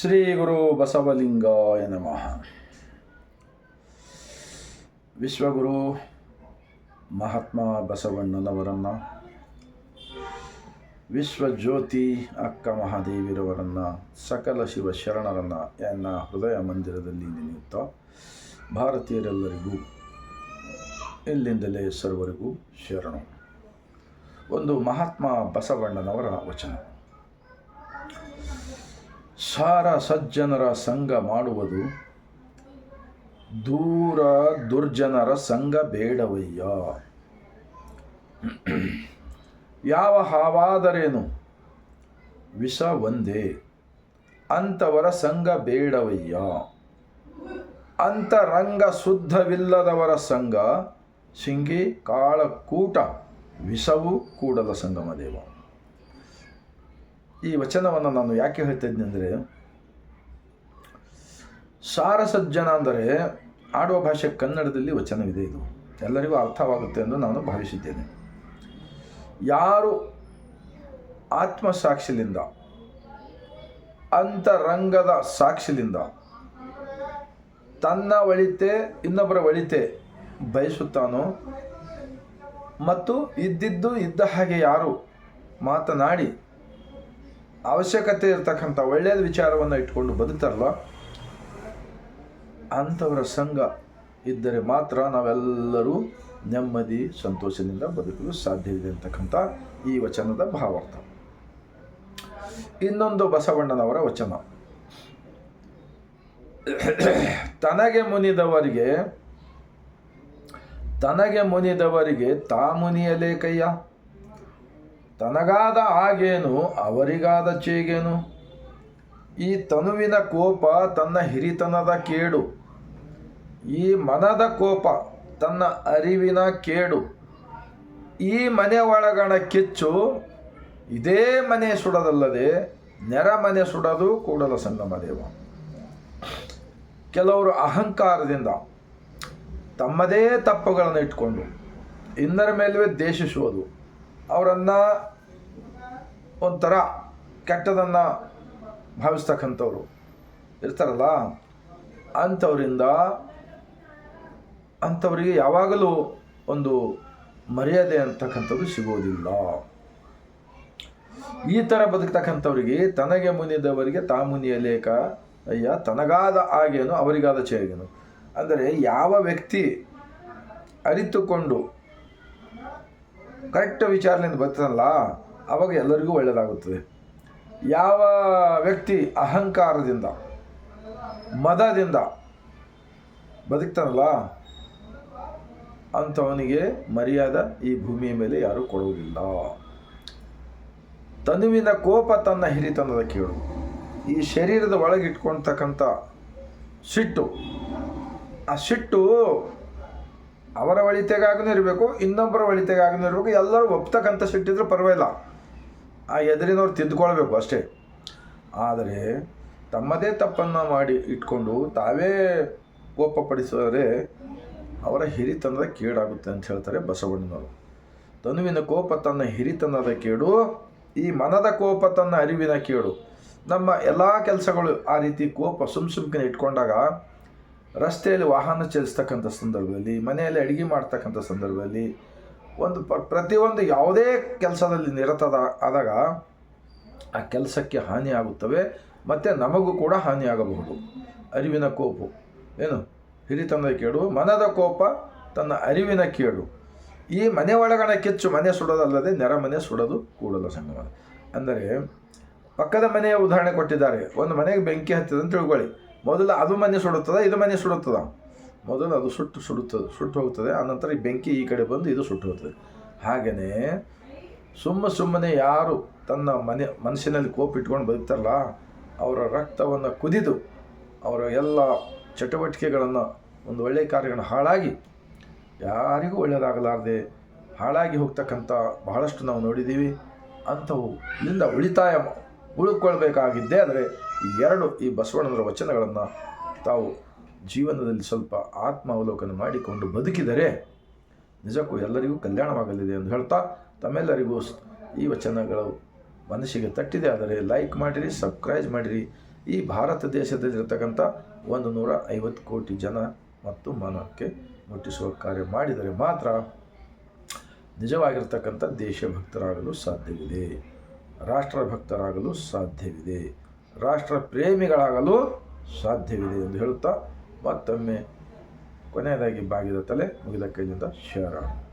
ಶ್ರೀ ಗುರು ಬಸವಲಿಂಗಾಯ ನಮಃ. ವಿಶ್ವಗುರು ಮಹಾತ್ಮ ಬಸವಣ್ಣನವರನ್ನು, ವಿಶ್ವಜ್ಯೋತಿ ಅಕ್ಕ ಮಹಾದೇವಿರವರನ್ನು, ಸಕಲ ಶಿವ ಶರಣರನ್ನು ಎನ್ನ ಹೃದಯ ಮಂದಿರದಲ್ಲಿ ನೆನೆಯುತ್ತಾ ಭಾರತೀಯರೆಲ್ಲರಿಗೂ, ಇಲ್ಲಿಂದಲೇ ಸರ್ವರಿಗೂ ಶರಣು. ಒಂದು ಮಹಾತ್ಮ ಬಸವಣ್ಣನವರ ವಚನ. ಸಾರ ಸಜ್ಜನರ ಸಂಘ ಮಾಡುವುದು. ದೂರ ದುರ್ಜನರ ಸಂಘ ಬೇಡವಯ್ಯ. ಯಾವ ಹಾವಾದರೇನು? ವಿಷ ಒಂದೇ. ಅಂಥವರ ಸಂಘ ಬೇಡವಯ್ಯ. ಅಂತರಂಗ ಶುದ್ಧವಿಲ್ಲದವರ ಸಂಘ. ಸಿಂಗಿ ಕಾಳಕೂಟ ವಿಷವೂ ಕೂಡದ ಸಂಗಮ ದೇವ. ಈ ವಚನವನ್ನು ನಾನು ಯಾಕೆ ಹೇಳ್ತಾ ಇದ್ದೀನಿ ಅಂದರೆ, ಸಾರಸಜ್ಜನ ಅಂದರೆ ಆಡುವ ಭಾಷೆ ಕನ್ನಡದಲ್ಲಿ ವಚನವಿದೆ ಇದು. ಎಲ್ಲರಿಗೂ ಅರ್ಥವಾಗುತ್ತೆ ಎಂದು ನಾನು ಭಾವಿಸಿದ್ದೇನೆ. ಯಾರು ಆತ್ಮಸಾಕ್ಷಿಲಿಂದ, ಅಂತರಂಗದ ಸಾಕ್ಷಿಲಿಂದ ತನ್ನ ಒಳಿತೆ ಇನ್ನೊಬ್ಬರ ಒಳಿತೆ ಬಯಸುತ್ತಾನೋ ಮತ್ತು ಇದ್ದಿದ್ದು ಇದ್ದ ಹಾಗೆ ಯಾರು ಮಾತನಾಡಿ ಅವಶ್ಯಕತೆ ಇರತಕ್ಕಂಥ ಒಳ್ಳೆಯದ ವಿಚಾರವನ್ನು ಇಟ್ಕೊಂಡು ಬದುಕ್ತಾರಲ್ಲ, ಅಂಥವರ ಸಂಘ ಇದ್ದರೆ ಮಾತ್ರ ನಾವೆಲ್ಲರೂ ನೆಮ್ಮದಿ, ಸಂತೋಷದಿಂದ ಬದುಕಲು ಸಾಧ್ಯವಿದೆ ಅಂತಕ್ಕಂಥ ಈ ವಚನದ ಭಾವಾರ್ಥ ಇನ್ನೊಂದು ಬಸವಣ್ಣನವರ ವಚನ. ತನಗೆ ಮುನಿದವರಿಗೆ ತನಗೆ ಮುನಿದವರಿಗೆ ತಾ ಮುನಿಯಲೇ ಕಯ್ಯ. ತನಗಾದ ಆಗೇನು ಅವರಿಗಾದ ಚೇಗೇನು? ಈ ತನುವಿನ ಕೋಪ ತನ್ನ ಹಿರಿತನದ ಕೇಡು. ಈ ಮನದ ಕೋಪ ತನ್ನ ಅರಿವಿನ ಕೇಡು. ಈ ಮನೆ ಒಳಗಣ ಕಿಚ್ಚು, ಇದೇ ಮನೆ ಸುಡದಲ್ಲದೆ ನೆರ ಮನೆ ಸುಡದು ಕೂಡಲ ಸಂಗಮ ದೇವ. ಕೆಲವರು ಅಹಂಕಾರದಿಂದ ತಮ್ಮದೇ ತಪ್ಪುಗಳನ್ನು ಇಟ್ಕೊಂಡು, ಇನ್ನರ ಮೇಲುವೆ ದೇಶಿಸುವುದು ಅವರನ್ನು ಒಂಥರ ಕೆಟ್ಟದನ್ನು ಭಾವಿಸ್ತಕ್ಕಂಥವ್ರು. ಇರ್ತಾರಲ್ಲ? ಅಂಥವರಿಂದ, ಅಂಥವರಿಗೆ ಯಾವಾಗಲೂ ಒಂದು ಮರ್ಯಾದೆ ಅಂತಕ್ಕಂಥದ್ದು ಸಿಗೋದಿಲ್ಲ. ಈ ಥರ ಬದುಕ್ತಕ್ಕಂಥವ್ರಿಗೆ ತನಗೆ ಮುನಿದವರಿಗೆ ತಾ ಮುನಿಯ ಲೇಖ, ಅಯ್ಯ, ತನಗಾದ ಆಗೇನು ಅವರಿಗಾದ ಚೇಗೇನು ಅಂದರೆ ಯಾವ ವ್ಯಕ್ತಿ ಅರಿತುಕೊಂಡು ಕರೆಕ್ಟ್ ವಿಚಾರದಿಂದ ಬರ್ತದಲ್ಲ, ಅವಾಗ ಎಲ್ಲರಿಗೂ ಒಳ್ಳೆಯದಾಗುತ್ತದೆ ಯಾವ ವ್ಯಕ್ತಿ ಅಹಂಕಾರದಿಂದ, ಮದದಿಂದ ಬದುಕ್ತಾನಲ್ಲ, ಅಂಥವನಿಗೆ ಮರ್ಯಾದ ಈ ಭೂಮಿಯ ಮೇಲೆ ಯಾರೂ ಕೊಡುವುದಿಲ್ಲ. ತನುವಿನ ಕೋಪ ತನ್ನ ಹಿರಿತನದ ಕೇಳು ಈ ಶರೀರದ ಒಳಗಿಟ್ಕೊಳ್ತಕ್ಕಂಥ ಸಿಟ್ಟು, ಆ ಸಿಟ್ಟು ಅವರ ಒಳಿತೆಗಾಗೂ ಇರಬೇಕು, ಇನ್ನೊಬ್ಬರ ಒಳಿತೆಗಾಗೂ ಇರಬೇಕು, ಎಲ್ಲರೂ ಒಪ್ತಕ್ಕಂಥ ಸಿಟ್ಟಿದ್ರು ಪರವಾಗಿಲ್ಲ. ಆ ಎದುರಿನವ್ರು ತಿದ್ದುಕೊಳ್ಬೇಕು ಅಷ್ಟೇ. ಆದರೆ ತಮ್ಮದೇ ತಪ್ಪನ್ನು ಮಾಡಿ ಇಟ್ಕೊಂಡು ತಾವೇ ಕೋಪಪಡಿಸಿದರೆ ಅವರ ಹಿರಿತನದ ಕೇಡಾಗುತ್ತೆ ಅಂತ ಹೇಳ್ತಾರೆ ಬಸವಣ್ಣನವರು. ತನುವಿನ ಕೋಪ ತನ್ನ ಹಿರಿತನದ ಕೇಡು, ಈ ಮನದ ಕೋಪ ತನ್ನ ಅರಿವಿನ ಕೇಡು. ನಮ್ಮ ಎಲ್ಲ ಕೆಲಸಗಳು ಆ ರೀತಿ ಕೋಪ ಸುಮ್ ಸುಮ್ಕಿನ ಇಟ್ಕೊಂಡಾಗ ರಸ್ತೆಯಲ್ಲಿ ವಾಹನ ಚಲಿಸ್ತಕ್ಕಂಥ ಸಂದರ್ಭದಲ್ಲಿ, ಮನೆಯಲ್ಲಿ ಅಡುಗೆ ಮಾಡ್ತಕ್ಕಂಥ ಸಂದರ್ಭದಲ್ಲಿ ಒಂದು ಪ, ಪ್ರತಿಯೊಂದು ಯಾವುದೇ ಕೆಲಸದಲ್ಲಿ ನಿರತದ ಆದಾಗ ಆ ಕೆಲಸಕ್ಕೆ ಹಾನಿಯಾಗುತ್ತವೆ ಮತ್ತು ನಮಗೂ ಕೂಡ ಹಾನಿಯಾಗಬಹುದು ಅರಿವಿನ ಕೋಪು. ಏನು? ಹಿರಿತನದ ಕೇಡು ಮನದ ಕೋಪ ತನ್ನ ಅರಿವಿನ ಕೇಡು ಈ ಮನೆ ಒಳಗಣ ಕೆಚ್ಚು, ಮನೆ ಸುಡೋದಲ್ಲದೆ ನೆರ ಮನೆ ಸುಡೋದು ಕೂಡಲ ಸಂಗಮ. ಅಂದರೆ ಪಕ್ಕದ ಮನೆಯ ಉದಾಹರಣೆ ಕೊಟ್ಟಿದ್ದಾರೆ. ಒಂದು ಮನೆಗೆ ಬೆಂಕಿ ಹತ್ತಿದೆ ಅಂತ ತಿಳ್ಕೊಳ್ಳಿ. ಮೊದಲು ಅದು ಮನೆ ಸುಡುತ್ತದೆ, ಇದು ಮನೆ ಸುಡುತ್ತದೆ? ಮೊದಲು ಅದು ಸುಟ್ಟು ಸುಡುತ್ತದೆ, ಸುಟ್ಟು ಹೋಗ್ತದೆ ಆನಂತರ ಈ ಬೆಂಕಿ ಈ ಕಡೆ ಬಂದು ಇದು ಸುಟ್ಟು ಹೋಗ್ತದೆ. ಹಾಗೆಯೇ ಸುಮ್ಮ ಸುಮ್ಮನೆ ಯಾರು ತನ್ನ ಮನೆ, ಮನಸ್ಸಿನಲ್ಲಿ ಕೋಪ ಇಟ್ಕೊಂಡು ಬದುಕ್ತಾರಲ್ಲ, ಅವರ ರಕ್ತವನ್ನು ಕುದಿದು ಅವರ ಎಲ್ಲ ಚಟುವಟಿಕೆಗಳನ್ನು, ಒಂದು ಒಳ್ಳೆಯ ಕಾರ್ಯಗಳನ್ನು ಹಾಳಾಗಿ, ಯಾರಿಗೂ ಒಳ್ಳೆಯದಾಗಲಾರದೆ ಹಾಳಾಗಿ ಹೋಗ್ತಕ್ಕಂಥ ಬಹಳಷ್ಟು ನಾವು ನೋಡಿದ್ದೀವಿ. ಅಂಥವು ಇಲ್ಲಿಂದ ಉಳಿತಾಯ ಉಳ್ಕೊಳ್ಬೇಕಾಗಿದ್ದೇ ಆದರೆ ಈ ಎರಡು ಈ ಬಸವಣ್ಣನವರ ವಚನಗಳನ್ನು ತಾವು ಜೀವನದಲ್ಲಿ ಸ್ವಲ್ಪ ಆತ್ಮ ಅವಲೋಕನ ಮಾಡಿಕೊಂಡು ಬದುಕಿದರೆ ನಿಜಕ್ಕೂ ಎಲ್ಲರಿಗೂ ಕಲ್ಯಾಣವಾಗಲಿದೆ ಎಂದು ಹೇಳ್ತಾ ತಮ್ಮೆಲ್ಲರಿಗೂ ಈ ವಚನಗಳು ಮನಸ್ಸಿಗೆ ತಟ್ಟಿದೆ. ಆದರೆ ಲೈಕ್ ಮಾಡಿರಿ, ಸಬ್ಸ್ಕ್ರೈಬ್ ಮಾಡಿರಿ. ಈ ಭಾರತ ದೇಶದಲ್ಲಿರ್ತಕ್ಕಂಥ ಒಂದು ನೂರ ಐವತ್ತು ಕೋಟಿ ಜನ ಮತ್ತು ಮನಕ್ಕೆ ಮುಟ್ಟಿಸುವ ಕಾರ್ಯ ಮಾಡಿದರೆ ಮಾತ್ರ ನಿಜವಾಗಿರ್ತಕ್ಕಂಥ ದೇಶಭಕ್ತರಾಗಲು ಸಾಧ್ಯವಿದೆ. ರಾಷ್ಟ್ರ ಭಕ್ತರಾಗಲು ಸಾಧ್ಯವಿದೆ. ರಾಷ್ಟ್ರ ಪ್ರೇಮಿಗಳಾಗಲು ಸಾಧ್ಯವಿದೆ ಎಂದು ಹೇಳುತ್ತಾ ಮತ್ತೊಮ್ಮೆ ಕೊನೆಯದಾಗಿ ಬಾಗಿದ ತಲೆ ಮುಗಿದ ಕೈಯಿಂದ ಶರಣ.